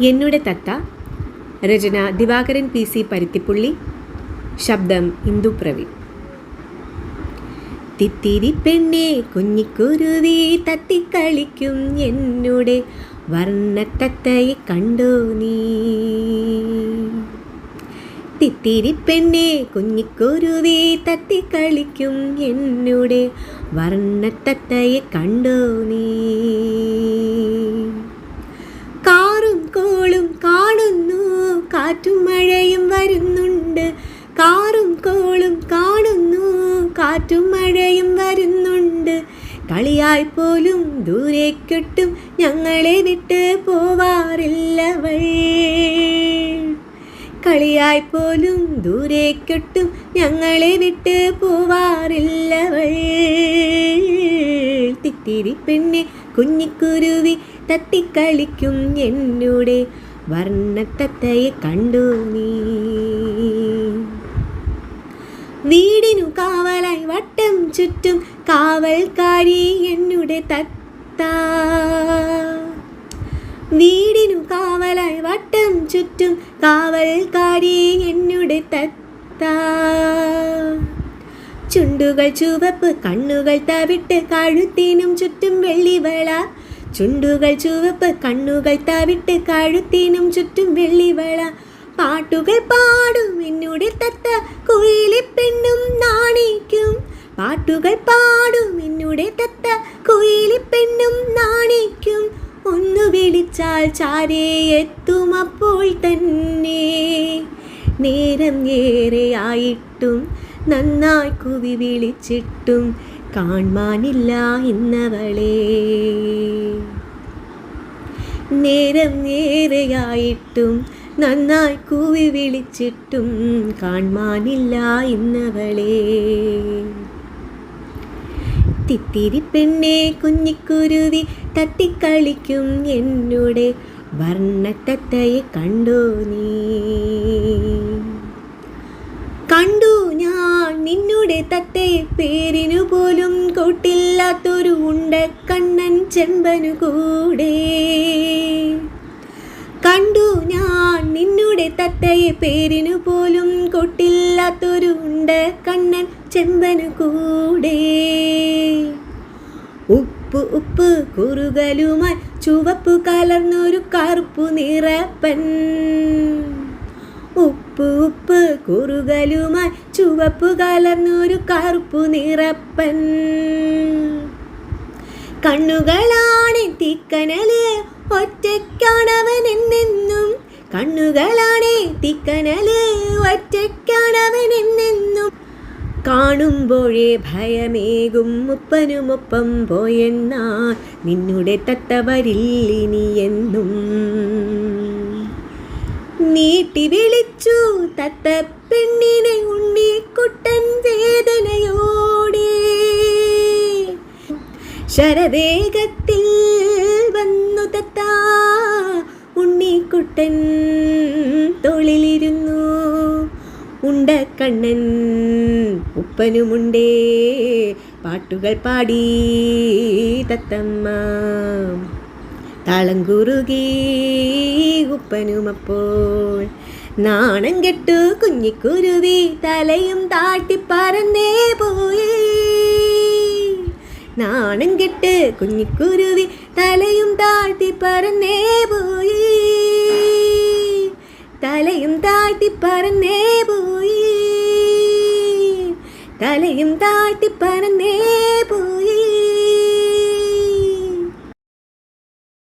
എന്നുടെ തത്ത. രചന ദിവാകരൻ പി സി പരുത്തിപ്പുള്ളി. ശബ്ദം ഇന്ദു പ്രവീൺ. തിത്തിരി പെണ്ണെ കുഞ്ഞിക്കുരുവി തത്തിക്കളിക്കും എന്നുടെ വർണത്തത്തയെ കണ്ടോ നീ. തിത്തിരി പെണ്ണെ കുഞ്ഞിക്കുരുവി തത്തിക്കളിക്കും എന്നുടെ വർണത്തത്തയെ കണ്ടോ നീ. കാണുന്നു. കാറ്റും മഴയും വരുന്നുണ്ട്. കാറും കോളും കാണുന്നു. കാറ്റും മഴയും വരുന്നുണ്ട്. കളിയായി പോലും ദൂരേക്കൊട്ടും ഞങ്ങളെ വിട്ട് പോവാറില്ലവൾ കളിയായി പോലും ദൂരേക്കൊട്ടും ഞങ്ങളെ വിട്ട് പോവാറില്ലവൾ തിത്തിരി പെണ്ണെ കുഞ്ഞിക്കുരുവി തത്തിക്കളിക്കും എന്നൂടെ. വർണത്തത്തയെ കണ്ടു നീ. വീടിനു കാവലായി വട്ടം ചുറ്റും കാവൽക്കാരി എന്നുടെ തത്ത. വീടിനു കാവലായി വട്ടം ചുറ്റും കാവൽക്കാരി എന്നുടെ തത്ത. ചുണ്ടുകൾ ചുവപ്പ് കണ്ണുകൾ തവിട്ട് കഴുത്തിനും ചുറ്റും വെള്ളിവള ചുണ്ടുകൾ ചുവപ്പ് കണ്ണുകൾ തവിട്ട് കഴുത്തിനും ചുറ്റും വെള്ളിവള. പാട്ടുകൾ പാടും എന്നുടെ തത്ത കുയിലെ പെണ്ണും നാണിക്കും. പാട്ടുകൾ പാടും എന്നുടെ തത്ത കുയിലെ പെണ്ണും നാണിക്കും. ഒന്ന് വിളിച്ചാൽ ചാരേ എത്തും അപ്പോൾ തന്നെ. നേരം ഏറെയായിട്ടും നന്നായി കുവി വിളിച്ചിട്ടും കാൺമാനില്ല ഇന്നവളെ. നേരം നേരെയായിട്ടും നന്നായി കൂവി വിളിച്ചിട്ടും കാൺമാനില്ല ഇന്നവളെ. തിത്തിരി പെണ്ണെ കുഞ്ഞിക്കുരുവി തട്ടിക്കളിക്കും എന്നോട് വർണത്തത്തയെ കണ്ടോ നീ. കണ്ടു ഞാൻ നിന്നുടെ തത്തയെ പേരിനു പോലും കൂട്ടില്ലാത്തൊരു കണ്ണൻ ചെമ്പനു കൂടെ. കണ്ടു ഞാൻ നിന്നുടെ തത്തയെ പേരിനു പോലും കൊട്ടില്ലാത്തൊരു ഉണ്ട കണ്ണൻ ചെമ്പനു കൂടെ. ഉപ്പ് ഉപ്പ് കുറുകലുമായി ചുവപ്പ് കലർന്നൊരു കറുപ്പു നിറപ്പൻ. ഉപ്പ് കുറുകലുമായി ചുവപ്പ് കലർന്നൊരു കറുപ്പു നിറപ്പൻ. കണ്ണുകളാണ് തിക്കനൽ ഒറ്റയ്ക്കാണവൻ എന്നെന്നും. കണ്ണുകളാണ് തിക്കനൽ ഒറ്റയ്ക്കാണവൻ എന്നെന്നും. കാണുമ്പോഴേ ഭയമേകും മുപ്പനുമൊപ്പം പോയെന്നാ നിന്നുടെ തത്തവരില്ലിനിയെന്നും നീട്ടി വിളിച്ചു തത്ത പെണ്ണിനെ ഉണ്ണി കുട്ടൻ വേദനയോടെ. ശരവേഗത്തിൽ വന്നു തത്ത ഉണ്ണിക്കുട്ടൻ തോളിലിരുന്നു. ഉണ്ടക്കണ്ണൻ ഉപ്പനുമുണ്ടേ പാട്ടുകൾ പാടി തത്തമ്മ. താളം കുറുകി ഉപ്പനുമപ്പോൾ. നാണം കെട്ടു കുഞ്ഞിക്കുരുവി തലയും താട്ടി പറന്നേ പോയി. നാണം കെട്ട് കുഞ്ഞിക്കുരുവി തലയും താട്ടി പറന്നേ പോയി. തലയും താട്ടി പറന്നേ പോയി. തലയും താട്ടി പറന്നേ